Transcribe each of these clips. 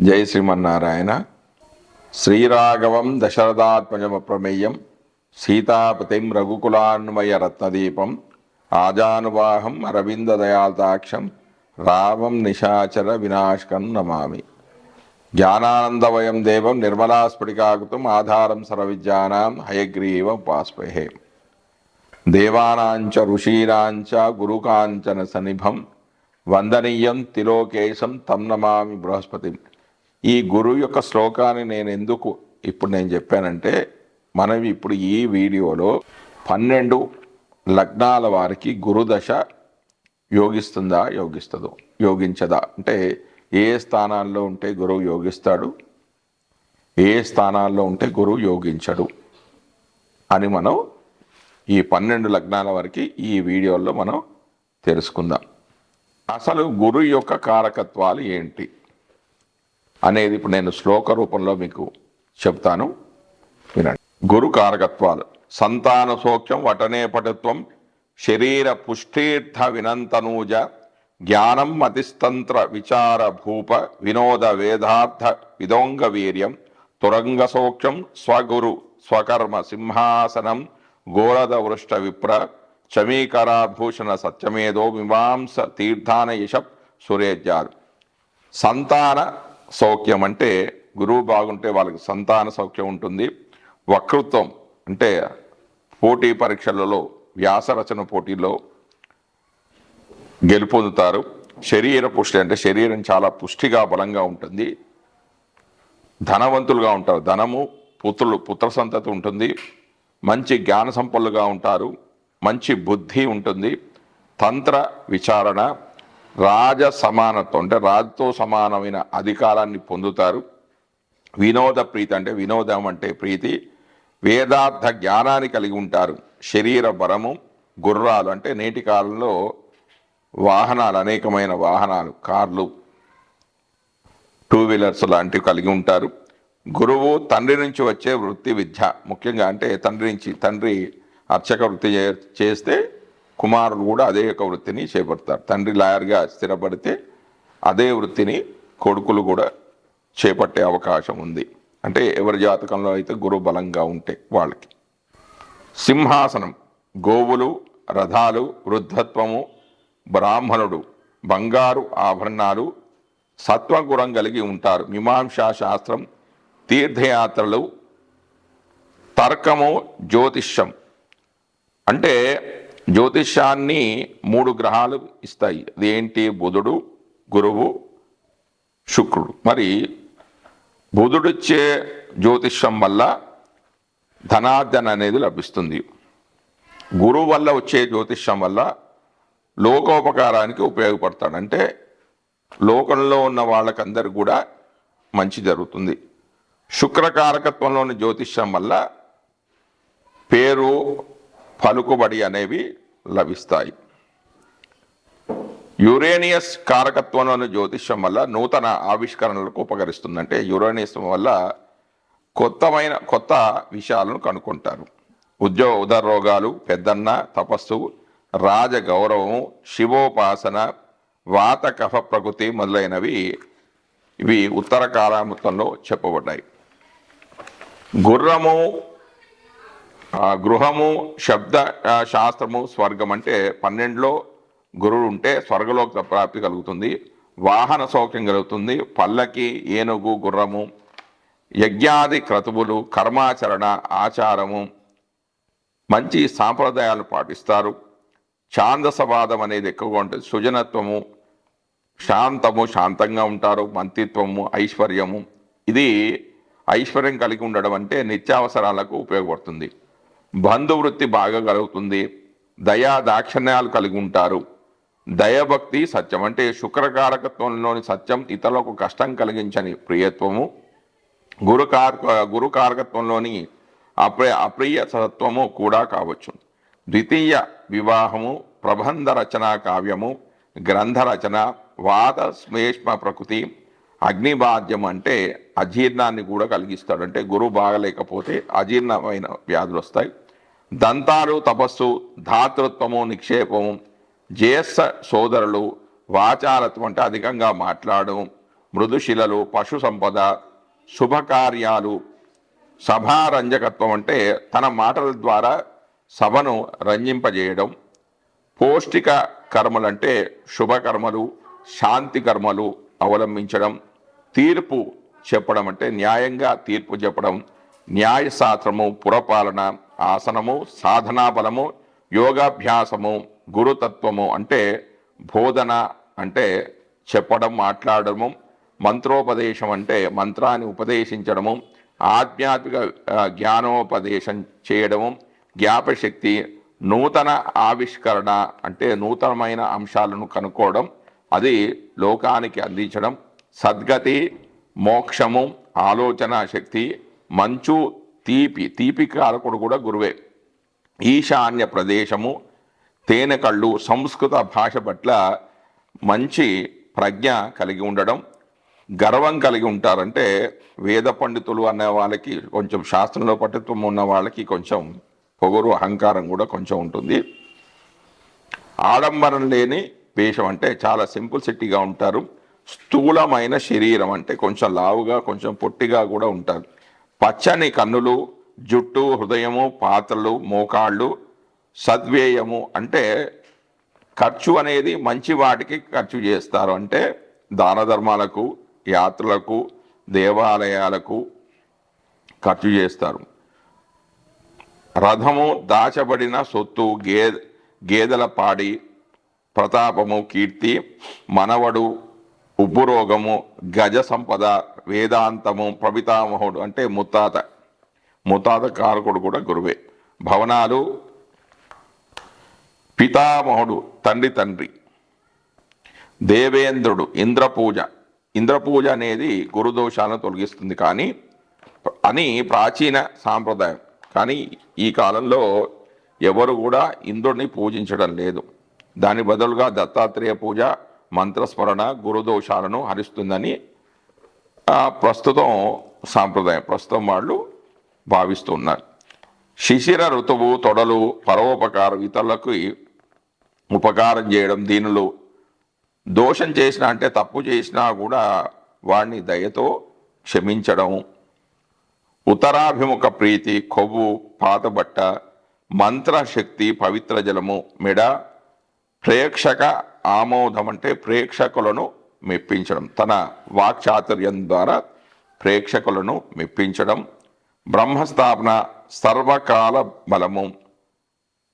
జై శ్రీమన్నారాయణ. శ్రీరాఘవం దశరథాత్మజమప్రమేయం సీతాపతిం రఘుకులాన్వయ రత్నదీపం ఆజానువాహం అరవిందదయాల్తాక్షం రామం నిశాచర వినాశకం నమామి. జ్ఞానానందవయం దేవం నిర్మలాస్ఫటికాకృతం ఆధారం సర్వవిద్యానాం హయగ్రీవ ఉపాస్మహే దేవానాంచ ఋషీరాంచ గురుకాంచన సనిభం వందనీయం తిలోకేశం తం నమామి బృహస్పతిం. ఈ గురువు యొక్క శ్లోకాన్ని నేను ఎందుకు ఇప్పుడు నేను చెప్పానంటే మనం ఇప్పుడు ఈ వీడియోలో పన్నెండు లగ్నాల వారికి గురుదశ యోగిస్తుందా యోగిస్తుందో యోగించదా? అంటే ఏ స్థానాల్లో ఉంటే గురువు యోగిస్తాడు ఏ స్థానాల్లో ఉంటే గురువు యోగించడు అని మనం ఈ పన్నెండు లగ్నాల వరకు ఈ వీడియోలో మనం తెలుసుకుందాం. అసలు గురువు యొక్క కారకత్వాలు ఏంటి? అనేది ఇప్పుడు నేను శ్లోక రూపంలో మీకు చెప్తాను. వినండి. గురు కారకత్వాలు. సంతాన సౌఖ్యం వటనే పటుత్వం శరీర పుష్టీర్థ వినంతనూజ జ్ఞానం మతిస్తంత్ర విచార భూప వినోద వేదార్థ విదోంగ వీర్యం తురంగ సౌఖ్యం స్వగురు స్వకర్మ సింహాసనం గోరద వృష్ట విప్ర చమీకరాభూషణ సత్యమేదో మీమాంస తీర్థాన యశప్ సురేజ్యాలు. సంతాన సౌఖ్యం అంటే గురువు బాగుంటే వాళ్ళకి సంతాన సౌఖ్యం ఉంటుంది. వక్తృత్వం అంటే పోటీ పరీక్షలలో వ్యాసరచన పోటీలో గెలుపొందుతారు. శరీర పుష్టి అంటే శరీరం చాలా పుష్టిగా బలంగా ఉంటుంది. ధనవంతులుగా ఉంటారు. ధనము పుత్రులు పుత్ర సంతతి ఉంటుంది. మంచి జ్ఞాన సంపన్నులుగా ఉంటారు. మంచి బుద్ధి ఉంటుంది. తంత్ర విచారణ రాజ సమానత్వం అంటే రాజుతో సమానమైన అధికారాన్ని పొందుతారు. వినోద ప్రీతి అంటే వినోదం అంటే ప్రీతి. వేదార్థ జ్ఞానాన్ని కలిగి ఉంటారు. శరీర బలము గుర్రాలు అంటే నేటి కాలంలో వాహనాలు అనేకమైన వాహనాలు కార్లు టూ వీలర్స్ లాంటివి కలిగి ఉంటారు. గురువు తండ్రి నుంచి వచ్చే వృత్తి విద్య ముఖ్యంగా అంటే తండ్రి నుంచి తండ్రి అర్చక వృత్తి చే- చేస్తే కుమారులు కూడా అదే యొక్క వృత్తిని చేపడతారు తండ్రి లాయర్గా స్థిరపడితే అదే వృత్తిని కొడుకులు కూడా చేపట్టే అవకాశం ఉంది. అంటే ఎవరి జాతకంలో అయితే గురువు బలంగా ఉంటే వాళ్ళకి. సింహాసనం గోవులు రథాలు వృద్ధత్వము బ్రాహ్మణుడు బంగారు ఆభరణాలు సత్వగుణం కలిగి ఉంటారు. మీమాంసా శాస్త్రం తీర్థయాత్రలు తర్కము జ్యోతిష్యం. అంటే జ్యోతిష్యాన్ని మూడు గ్రహాలు ఇస్తాయి. అదేంటి? బుధుడు గురువు శుక్రుడు. మరి బుధుడిచ్చే జ్యోతిష్యం వల్ల ధనార్జన అనేది లభిస్తుంది. గురువు వల్ల వచ్చే జ్యోతిష్యం వల్ల లోకోపకారానికి ఉపయోగపడతాడు. అంటే లోకంలో ఉన్న వాళ్ళకందరికి కూడా మంచి జరుగుతుంది. శుక్రకారకత్వంలోని జ్యోతిష్యం వల్ల పేరు పలుకుబడి అనేవి లభిస్తాయి. యురేనియస్ కారకత్వంలోని జ్యోతిష్యం వల్ల నూతన ఆవిష్కరణలకు ఉపకరిస్తుందంటే యురేనియస్ వల్ల కొత్తమైన కొత్త విషయాలను కనుక్కుంటారు. ఉద్యోగ ఉదర రోగాలు పెద్దన్న తపస్సు రాజ శివోపాసన వాత కఫ ప్రకృతి మొదలైనవి ఇవి ఉత్తర కాలామృతంలో చెప్పబడ్డాయి. గుర్రము గృహము శబ్ద శాస్త్రము స్వర్గం అంటే పన్నెండులో గురువు ఉంటే స్వర్గలోక ప్రాప్తి కలుగుతుంది. వాహన సౌఖ్యం కలుగుతుంది. పల్లకి ఏనుగు గుర్రము యజ్ఞాది క్రతువులు కర్మాచరణ ఆచారము మంచి సాంప్రదాయాలు పాటిస్తారు. ఛాందసవాదం అనేది ఎక్కువగా ఉంటుంది. సుజనత్వము శాంతము శాంతంగా ఉంటారు. మంత్రిత్వము ఐశ్వర్యము. ఇది ఐశ్వర్యం కలిగి ఉండడం అంటే నిత్యావసరాలకు ఉపయోగపడుతుంది. బంధువృత్తి బాగా కలుగుతుంది. దయా దాక్షిణ్యాలు కలిగి ఉంటారు. దయభక్తి సత్యం అంటే శుక్రకారకత్వంలోని సత్యం ఇతరులకు కష్టం కలిగించని ప్రియత్వము. గురుకారక గురుకారకత్వంలోని అప్రియ అప్రియ సత్వము కూడా కావచ్చు. ద్వితీయ వివాహము ప్రబంధ రచన కావ్యము గ్రంథ రచన వాద శ్లేష్మ ప్రకృతి అగ్నిబాధ్యం అంటే అజీర్ణాన్ని కూడా కలిగిస్తాడు. అంటే గురువు బాగలేకపోతే అజీర్ణమైన వ్యాధులు వస్తాయి. దంతాలు తపస్సు ధాతృత్వము నిక్షేపము జేస్స సోదరులు వాచాలత్వం అంటే అధికంగా మాట్లాడడం మృదుశిలలు పశు సంపద శుభకార్యాలు సభారంజకత్వం అంటే తన మాటల ద్వారా సభను రంజింపజేయడం. పౌష్టిక కర్మలంటే శుభకర్మలు శాంతి కర్మలు అవలంబించడం. తీర్పు చెప్పడం అంటే న్యాయంగా తీర్పు చెప్పడం న్యాయశాస్త్రము పురపాలన ఆసనము సాధనా బలము యోగాభ్యాసము గురుతత్వము అంటే బోధన అంటే చెప్పడం మాట్లాడము మంత్రోపదేశం అంటే మంత్రాన్ని ఉపదేశించడము ఆధ్యాత్మిక జ్ఞానోపదేశం చేయడము జ్ఞాపశక్తి నూతన ఆవిష్కరణ అంటే నూతనమైన అంశాలను కనుక్కోవడం అది లోకానికి అందించడం సద్గతి మోక్షము ఆలోచన శక్తి మంచు తీపి తీపి కారకుడు కూడా గురువే. ఈశాన్య ప్రదేశము తేనె కళ్ళు సంస్కృత భాష పట్ల మంచి ప్రజ్ఞ కలిగి ఉండడం గర్వం కలిగి ఉంటారంటే వేద పండితులు అనే వాళ్ళకి కొంచెం శాస్త్రంలో పట్టుత్వం ఉన్న వాళ్ళకి కొంచెం పొగరు అహంకారం కూడా కొంచెం ఉంటుంది. ఆడంబరం లేని వేషం అంటే చాలా సింపుల్ సిటీగా ఉంటారు. స్థూలమైన శరీరం అంటే కొంచెం లావుగా కొంచెం పొట్టిగా కూడా ఉంటారు. పచ్చని కన్నులు జుట్టు హృదయము పాత్రలు మోకాళ్ళు సద్వ్యయము అంటే ఖర్చు అనేది మంచి వాటికి ఖర్చు చేస్తారు. అంటే దాన ధర్మాలకు యాత్రలకు దేవాలయాలకు ఖర్చు చేస్తారు. రథము దాచబడిన సొత్తు గే గేదెల పాడి ప్రతాపము కీర్తి మనవడు ఉపరోగము గజ సంపద వేదాంతము ప్రభితామహుడు అంటే ముత్తాత. ముత్తాత కారకుడు కూడా గురువే. భవనాలు పితామహుడు తండ్రి తండ్రి. దేవేంద్రుడు ఇంద్రపూజ. ఇంద్రపూజ అనేది గురుదోషాలను తొలగిస్తుంది కానీ అని ప్రాచీన సాంప్రదాయం. కానీ ఈ కాలంలో ఎవరు కూడా ఇంద్రుడిని పూజించడం లేదు. దాని బదులుగా దత్తాత్రేయ పూజ మంత్రస్మరణ గురుదోషాలను హరిస్తుందని ప్రస్తుతం సాంప్రదాయం. ప్రస్తుతం వాళ్ళు భావిస్తున్నారు. శిశిర ఋతువు తొడలు పరోపకారం ఇతరులకు ఉపకారం చేయడం దీనిలో దోషం చేసిన అంటే తప్పు చేసినా కూడా వాడిని దయతో క్షమించడం ఉత్తరాభిముఖ ప్రీతి కొవ్వు పాతబట్ట మంత్రశక్తి పవిత్ర జలము మెడ ప్రేక్షక ఆమోదం అంటే ప్రేక్షకులను మెప్పించడం. తన వాక్చాతుర్యం ద్వారా ప్రేక్షకులను మెప్పించడం. బ్రహ్మస్థాపన సర్వకాల బలము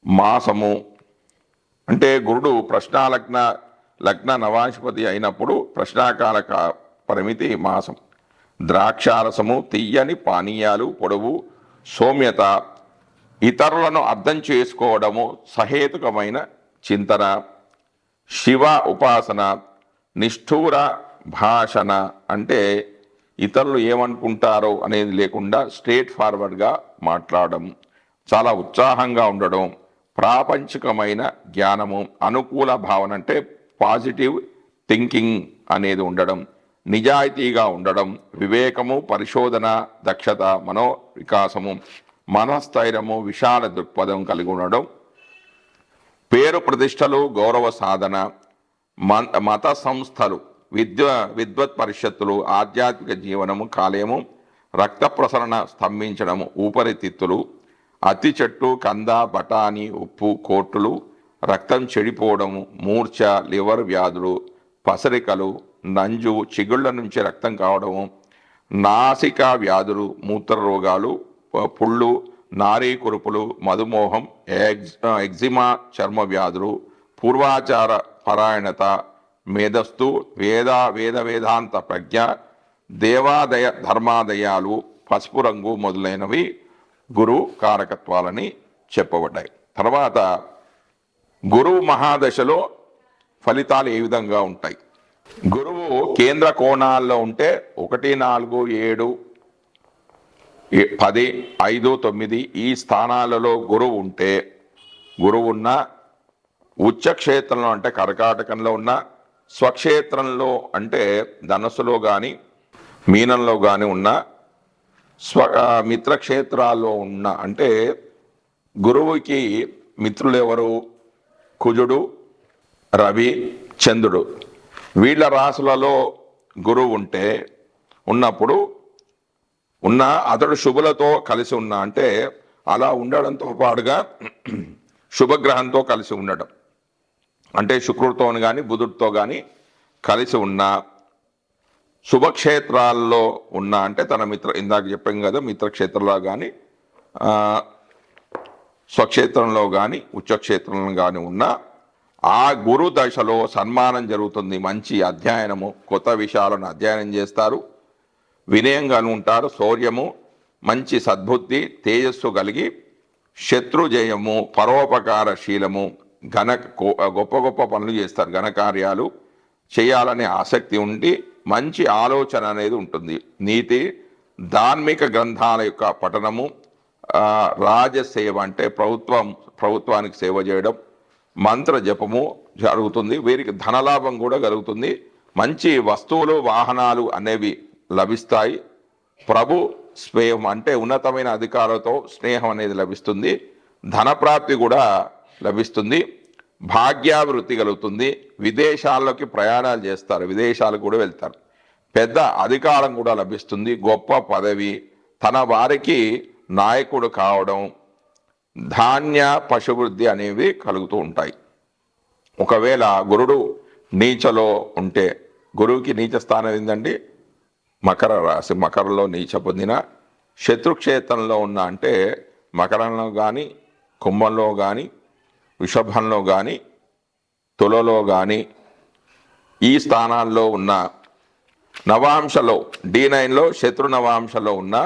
మాసము. అంటే గురుడు ప్రశ్నాలగ్న లగ్న నవాధిపతి అయినప్పుడు ప్రశ్నాకాల పరిమితి మాసం. ద్రాక్షారసము తీయని పానీయాలు పొడవు సౌమ్యత ఇతరులను అర్థం చేసుకోవడము సహేతుకమైన చింతన. శివ ఉపాసన నిష్ఠూర భాషణ అంటే ఇతరులు ఏమనుకుంటారో అనేది లేకుండా స్ట్రేట్ ఫార్వర్డ్గా మాట్లాడడం చాలా ఉత్సాహంగా ఉండడం ప్రాపంచికమైన జ్ఞానము అనుకూల భావన అంటే పాజిటివ్ థింకింగ్ అనేది ఉండడం నిజాయితీగా ఉండడం వివేకము పరిశోధన దక్షత మనో వికాసము మనస్థైర్యము విశాల దృక్పథం కలిగి ఉండడం పేరు ప్రతిష్టలు గౌరవ సాధన మత సంస్థలు విద్య విద్వత్ పరిషత్తులు ఆధ్యాత్మిక జీవనము కాలేయము రక్త ప్రసరణ స్తంభించడము ఊపరితిత్తులు అతి చెట్టు కంద బఠానీ ఉప్పు కోట్లు రక్తం చెడిపోవడము మూర్ఛ లివర్ వ్యాధులు పసరికలు నంజు చిగుళ్ళ నుంచి రక్తం కావడము నాసికా వ్యాధులు మూత్ర రోగాలు పుళ్ళు నారీ కురుపులు మధుమోహం ఎగ్జిమా చర్మ వ్యాధులు పూర్వాచార పరాయణత మేధస్సు వేద వేద వేదాంత ప్రజ్ఞ దేవాదయ ధర్మాదయాలు పసుపు రంగు మొదలైనవి గురు కారకత్వాలని చెప్పబడ్డాయి. తర్వాత గురువు మహాదశలో ఫలితాలు ఏ విధంగా ఉంటాయి? గురువు కేంద్ర కోణాల్లో ఉంటే ఒకటి నాలుగు ఏడు పది ఐదు తొమ్మిది ఈ స్థానాలలో గురువు ఉంటే గురువు ఉన్న ఉచ్చక్షేత్రంలో అంటే కర్కాటకంలో ఉన్న స్వక్షేత్రంలో అంటే ధనస్సులో కానీ మీనంలో కానీ ఉన్న స్వ మిత్రక్షేత్రాల్లో ఉన్న అంటే గురువుకి మిత్రులు ఎవరు కుజుడు రవి చంద్రుడు. వీళ్ళ రాసులలో గురువు ఉంటే ఉన్నప్పుడు ఉన్న అతడు శుభులతో కలిసి ఉన్న అంటే అలా ఉండడంతో పాటుగా శుభగ్రహంతో కలిసి ఉండడం. అంటే శుక్రుడితో కానీ బుధుడితో కానీ కలిసి ఉన్న శుభక్షేత్రాల్లో ఉన్న అంటే తన మిత్ర ఇందాక చెప్పాం కదా మిత్రక్షేత్రంలో కానీ స్వక్షేత్రంలో కానీ ఉచ్చక్షేత్రంలో కానీ ఉన్న ఆ గురు దశలో సన్మానం జరుగుతుంది. మంచి అధ్యయనము కొత్త విషయాలను అధ్యయనం చేస్తారు. వినయంగా ఉంటారు శౌర్యము మంచి సద్బుద్ధి తేజస్సు కలిగి శత్రుజయము పరోపకార శీలము ఘన గొప్ప గొప్ప పనులు చేస్తారు ఘనకార్యాలు చేయాలనే ఆసక్తి ఉండి మంచి ఆలోచన అనేది ఉంటుంది. నీతి ధార్మిక గ్రంథాల యొక్క పఠనము రాజసేవ అంటే ప్రభుత్వం ప్రభుత్వానికి సేవ చేయడం మంత్ర జపము జరుగుతుంది. వీరికి ధనలాభం కూడా కలుగుతుంది. మంచి వస్తువులు వాహనాలు అనేవి లభిస్తాయి. ప్రభు స్నేహం అంటే ఉన్నతమైన అధికారులతో స్నేహం అనేది లభిస్తుంది. ధనప్రాప్తి కూడా లభిస్తుంది. భాగ్యాభివృద్ధి కలుగుతుంది. విదేశాల్లోకి ప్రయాణాలు చేస్తారు. విదేశాలకు కూడా వెళ్తారు. పెద్ద అధికారం కూడా లభిస్తుంది. గొప్ప పదవి. తన వారికి నాయకుడు కావడం ధాన్య పశువృద్ధి అనేవి కలుగుతూ ఉంటాయి. ఒకవేళ గురుడు నీచలో ఉంటే గురువుకి నీచ స్థానం ఏంటండి మకర రాశి మకరంలో నీచ పొందిన శత్రుక్షేత్రంలో ఉన్న అంటే మకరంలో కానీ కుంభంలో కానీ వృషభంలో కానీ తులలో కానీ ఈ స్థానాల్లో ఉన్న నవాంశలో డి నైన్లో శత్రు నవాంశలో ఉన్న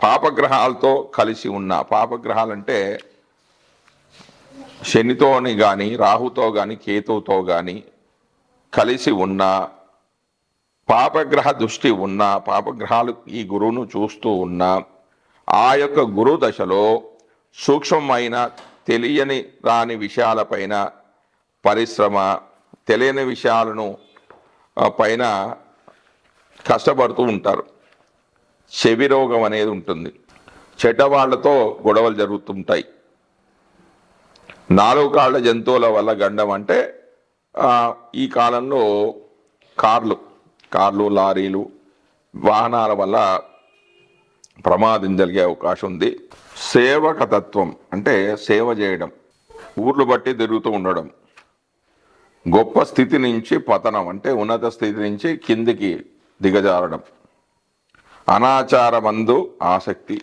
పాపగ్రహాలతో కలిసి ఉన్న పాపగ్రహాలంటే శనితోని కానీ రాహుతో కానీ కేతువుతో కానీ కలిసి ఉన్న పాపగ్రహ దృష్టి ఉన్న పాపగ్రహాలు ఈ గురువును చూస్తూ ఉన్న ఆ యొక్క గురు దశలో సూక్ష్మమైన తెలియని రాని విషయాలపైన పరిశ్రమ తెలియని విషయాలను పైన కష్టపడుతూ ఉంటారు. చెవి రోగం అనేది ఉంటుంది. చెడ్డవాళ్ళతో గొడవలు జరుగుతుంటాయి. నాలుగు కాళ్ళ జంతువుల వల్ల గండం అంటే ఈ కాలంలో కార్లు. కార్లు లారీలు వాహనాల వల్ల ప్రమాదం జరిగే అవకాశం ఉంది. సేవక తత్వం అంటే సేవ చేయడం ఊర్లు బట్టి తిరుగుతూ ఉండడం గొప్ప స్థితి నుంచి పతనం అంటే ఉన్నత స్థితి నుంచి కిందికి దిగజారడం. అనాచారమందు ఆసక్తి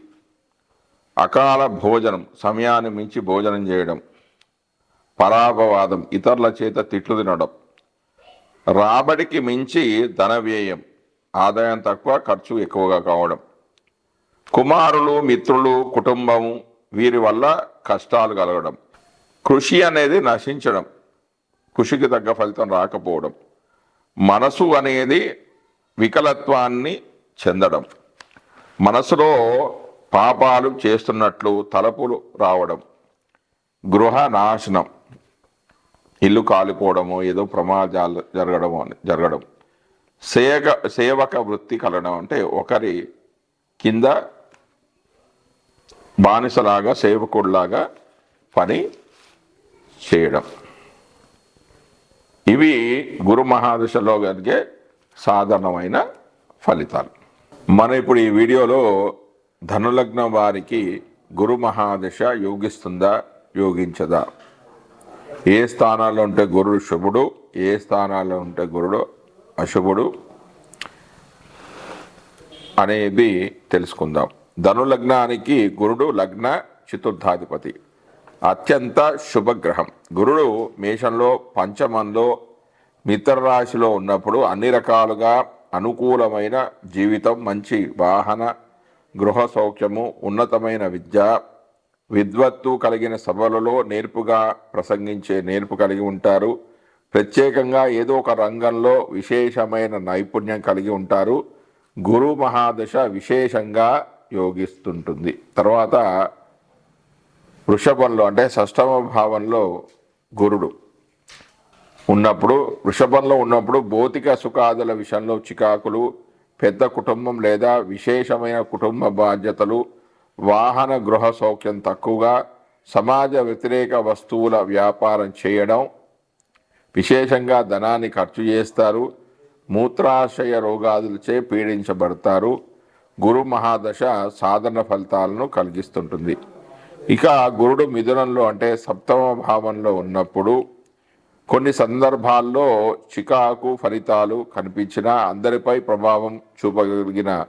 అకాల భోజనం సమయాన్ని మించి భోజనం చేయడం పరాపవాదం ఇతరుల చేత తిట్లు తినడం. రాబడికి మించి ధన వ్యయం ఆదాయం తక్కువ ఖర్చు ఎక్కువగా కావడం. కుమారులు మిత్రులు కుటుంబం వీరి వల్ల కష్టాలు కలగడం. కృషి అనేది నశించడం కృషికి తగ్గ ఫలితం రాకపోవడం. మనసు అనేది వికలత్వాన్ని చెందడం. మనసులో పాపాలు చేస్తున్నట్లు తలపులు రావడం. గృహ నాశనం ఇల్లు కాలిపోవడము ఏదో ప్రమాదాలు జరగడము అని జరగడం. సేవక సేవక వృత్తి కలడం అంటే ఒకరి కింద బానిసలాగా సేవకుడిలాగా పని చేయడం. ఇవి గురు మహాదశలో కలిగే సాధారణమైన ఫలితాలు. మనం ఇప్పుడు ఈ వీడియోలో ధనులగ్న వారికి గురు మహాదశ యోగిస్తుందా యోగించదా? ఏ స్థానాల్లో ఉంటే గురుడు శుభుడు ఏ స్థానాల్లో ఉంటే గురుడు అశుభుడు అనేది తెలుసుకుందాం. ధను లగ్నానికి గురుడు లగ్న చతుర్థాధిపతి. అత్యంత శుభగ్రహం. గురుడు మేషంలో పంచమంలో మిత్ర రాశిలో ఉన్నప్పుడు అన్ని రకాలుగా అనుకూలమైన జీవితం మంచి వాహన గృహ సౌఖ్యము ఉన్నతమైన విద్య విద్వత్తు కలిగిన సభలలో నేర్పుగా ప్రసంగించే నేర్పు కలిగి ఉంటారు. ప్రత్యేకంగా ఏదో ఒక రంగంలో విశేషమైన నైపుణ్యం కలిగి ఉంటారు. గురు మహాదశ విశేషంగా యోగిస్తుంటుంది. తర్వాత వృషభంలో అంటే షష్టమ భావంలో గురుడు ఉన్నప్పుడు వృషభంలో ఉన్నప్పుడు భౌతిక సుఖాదుల విషయంలో చికాకులు పెద్ద కుటుంబం లేదా విశేషమైన కుటుంబ బాధ్యతలు వాహన గృహ సౌఖ్యం తక్కువగా సమాజ వ్యతిరేక వస్తువుల వ్యాపారం చేయడం విశేషంగా ధనాన్ని ఖర్చు చేస్తారు మూత్రాశయ రోగాదులచే పీడించబడతారు. గురు మహాదశ సాధన ఫలితాలను కలిగిస్తుంటుంది. ఇక గురుడు మిథునంలో అంటే సప్తమ భావంలో ఉన్నప్పుడు కొన్ని సందర్భాల్లో చికాకు ఫలితాలు కనిపించినా అందరిపై ప్రభావం చూపగలిగిన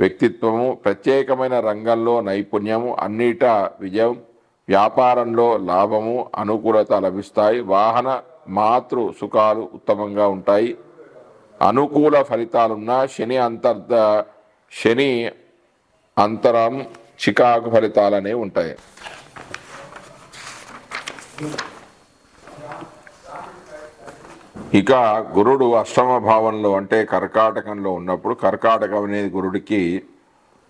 వ్యక్తిత్వము ప్రత్యేకమైన రంగంలో నైపుణ్యము అన్నిటా విజయం వ్యాపారంలో లాభము అనుకూలత లభిస్తాయి. వాహన మాతృ సుఖాలు ఉత్తమంగా ఉంటాయి. అనుకూల ఫలితాలున్న శని అంతర్ద శని అంతరం చికాకు ఫలితాలనే ఉంటాయి. ఇక గురుడు అష్టమ భావంలో అంటే కర్కాటకంలో ఉన్నప్పుడు కర్కాటకం అనేది గురుడికి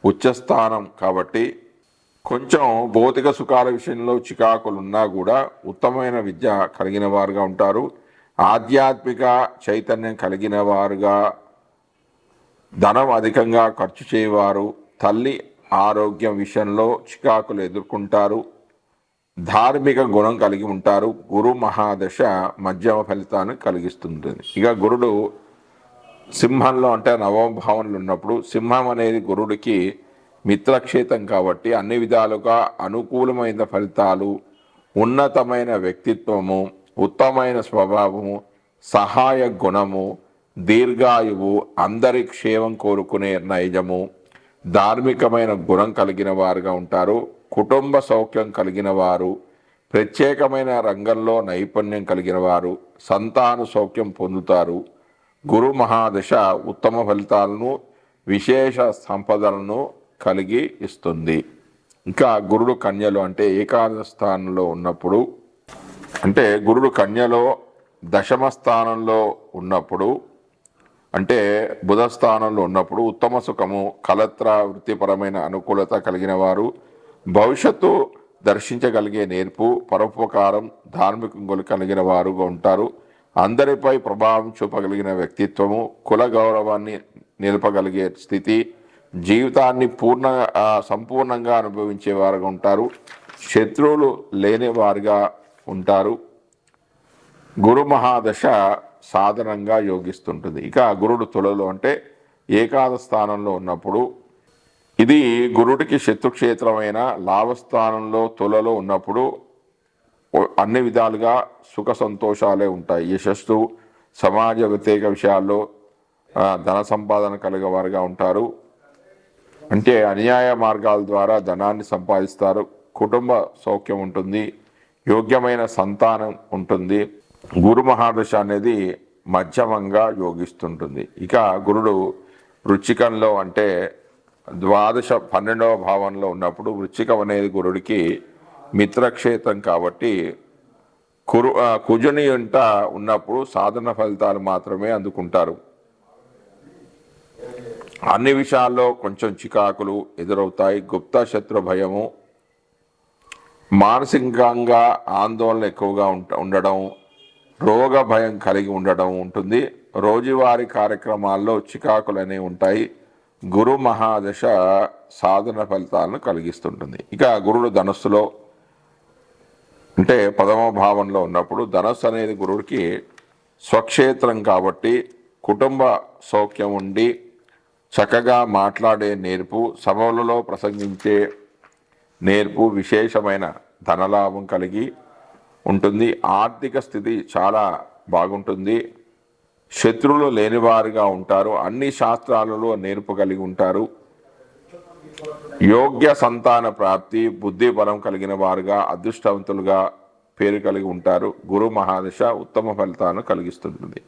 ఉచ్చస్థానం కాబట్టి కొంచెం భౌతిక సుఖాల విషయంలో చికాకులు ఉన్నా కూడా ఉత్తమమైన విద్య కలిగిన వారుగా ఉంటారు. ఆధ్యాత్మిక చైతన్యం కలిగిన వారుగా ధనం అధికంగా ఖర్చు చేయవారు. తల్లి ఆరోగ్యం విషయంలో చికాకులు ఎదుర్కొంటారు. ధార్మిక గుణం కలిగి ఉంటారు. గురు మహాదశ మధ్యమ ఫలితాన్ని కలిగిస్తుంటుంది ఇక గురుడు సింహంలో అంటే నవభావనలు ఉన్నప్పుడు సింహం అనేది గురుడికి మిత్రక్షేత్రం కాబట్టి అన్ని విధాలుగా అనుకూలమైన ఫలితాలు ఉన్నతమైన వ్యక్తిత్వము ఉత్తమైన స్వభావము సహాయ గుణము దీర్ఘాయువు అందరి క్షేమం కోరుకునే నైజము ధార్మికమైన గుణం కలిగిన వారుగా ఉంటారు. కుటుంబ సౌఖ్యం కలిగిన వారు ప్రత్యేకమైన రంగంలో నైపుణ్యం కలిగిన వారు సంతాన సౌఖ్యం పొందుతారు. గురు మహాదశ ఉత్తమ ఫలితాలను విశేష సంపదలను కలిగి ఇస్తుంది. ఇంకా గురుడు కన్యలు అంటే ఏకాదశ స్థానంలో ఉన్నప్పుడు అంటే గురుడు కన్యలో దశమ స్థానంలో ఉన్నప్పుడు అంటే బుధ స్థానంలో ఉన్నప్పుడు ఉత్తమ సుఖము కలత్ర వృత్తిపరమైన అనుకూలత కలిగిన వారు భవిష్యత్తు దర్శించగలిగే నేర్పు పరోపకారం ధార్మిక కలిగిన వారుగా ఉంటారు. అందరిపై ప్రభావం చూపగలిగిన వ్యక్తిత్వము కుల గౌరవాన్ని నిలపగలిగే స్థితి జీవితాన్ని పూర్ణ సంపూర్ణంగా అనుభవించే వారుగా ఉంటారు. శత్రువులు లేనివారుగా ఉంటారు. గురు మహాదశ సాధనంగా యోగిస్తుంటుంది. ఇక గురుడు తులలో అంటే ఏకాద స్థానంలో ఉన్నప్పుడు ఇది గురుడికి శత్రుక్షేత్రమైన లాభస్థానంలో తులలో ఉన్నప్పుడు అన్ని విధాలుగా సుఖ సంతోషాలే ఉంటాయి. యశస్సు సమాజ వ్యతిరేక విషయాల్లో ధన సంపాదన కలిగేవారుగా ఉంటారు. అంటే అన్యాయ మార్గాల ద్వారా ధనాన్ని సంపాదిస్తారు. కుటుంబ సౌఖ్యం ఉంటుంది. యోగ్యమైన సంతానం ఉంటుంది. గురు మహాదశ అనేది మధ్యమంగా యోగిస్తుంటుంది. ఇక గురుడు వృచ్చికంలో అంటే ద్వాదశ పన్నెండవ భావంలో ఉన్నప్పుడు వృచ్చికం అనేది గురుడికి మిత్రక్షేత్రం కాబట్టి కురు కుజుని ఇంట ఉన్నప్పుడు సాధన ఫలితాలు మాత్రమే అందుకుంటారు. అన్ని విషయాల్లో కొంచెం చికాకులు ఎదురవుతాయి. గుప్త శత్రు భయము మానసికంగా ఆందోళన ఎక్కువగా ఉండడం రోగ భయం కలిగి ఉండడం ఉంటుంది. రోజువారీ కార్యక్రమాల్లో చికాకులు అనేవి ఉంటాయి. గురు మహాదశ సాధన ఫలితాలను కలిగిస్తుంటుంది. ఇక గురుడు ధనస్సులో అంటే పదమ భావంలో ఉన్నప్పుడు ధనస్సు అనేది గురుడికి స్వక్షేత్రం కాబట్టి కుటుంబ సౌఖ్యం ఉండి చక్కగా మాట్లాడే నేర్పు సభలలో ప్రసంగించే నేర్పు విశేషమైన ధనలాభం కలిగి ఉంటుంది. ఆర్థిక స్థితి చాలా బాగుంటుంది. శత్రువులు లేనివారుగా ఉంటారు. అన్ని శాస్త్రాలలో నేర్పు కలిగి ఉంటారు. యోగ్య సంతాన ప్రాప్తి బుద్ధి బలం కలిగిన వారుగా అదృష్టవంతులుగా పేరు కలిగి ఉంటారు. గురు మహాదశ ఉత్తమ ఫలితాలను కలిగిస్తుంటుంది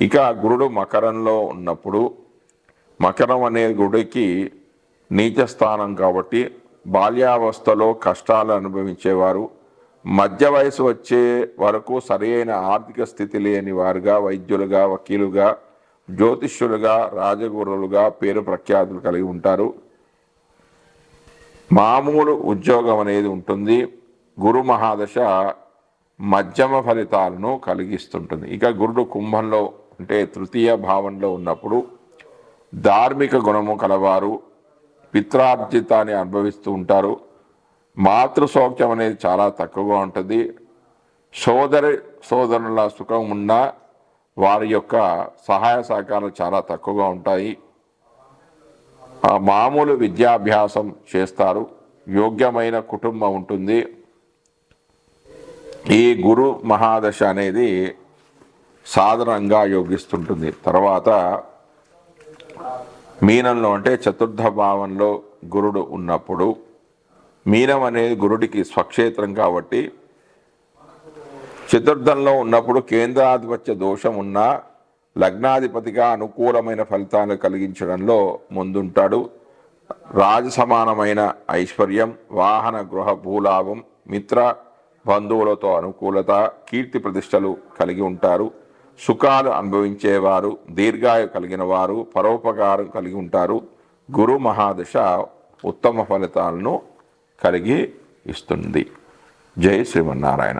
ఇక గురుడు మకరంలో ఉన్నప్పుడు మకరం అనే గుడికి నీచ స్థానం కాబట్టి బాల్యావస్థలో కష్టాలు అనుభవించేవారు. మధ్య వయసు వచ్చే వరకు సరైన ఆర్థిక స్థితి లేని వారుగా వైద్యులుగా వకీలుగా జ్యోతిష్యులుగా రాజగురులుగా పేరు ప్రఖ్యాతులు కలిగి ఉంటారు. మామూలు ఉద్యోగం అనేది ఉంటుంది. గురు మహాదశ మధ్యమ ఫలితాలను కలిగిస్తుంటుంది. ఇక గురుడు కుంభంలో అంటే తృతీయ భావంలో ఉన్నప్పుడు ధార్మిక గుణము కలవారు పిత్రార్జితాన్ని అనుభవిస్తూ ఉంటారు. మాతృసౌఖ్యం అనేది చాలా తక్కువగా ఉంటుంది. సోదరి సోదరుల సుఖం ఉన్నా వారి యొక్క సహాయ సహకారాలు చాలా తక్కువగా ఉంటాయి. ఆ మామూలు విద్యాభ్యాసం చేస్తారు. యోగ్యమైన కుటుంబం ఉంటుంది. ఈ గురు మహాదశ అనేది సాధారణంగా యోగిస్తుంటుంది. తర్వాత మీనంలో అంటే చతుర్థ భావంలో గురుడు ఉన్నప్పుడు మీనం అనేది గురుడికి స్వక్షేత్రం కాబట్టి చతుర్థంలో ఉన్నప్పుడు కేంద్రాధిపత్య దోషం ఉన్నా లగ్నాధిపతిగా అనుకూలమైన ఫలితాలు కలిగించడంలో ముందుంటాడు. రాజ సమానమైన ఐశ్వర్యం వాహన గృహ భూలాభం మిత్ర బంధువులతో అనుకూలత కీర్తి ప్రతిష్టలు కలిగి ఉంటారు. సుఖాలు అనుభవించేవారు దీర్ఘాయు కలిగిన వారు పరోపకారం కలిగి ఉంటారు. గురు మహాదశ ఉత్తమ ఫలితాలను కలిగి ఇస్తుంది. జై శ్రీమన్నారాయణ.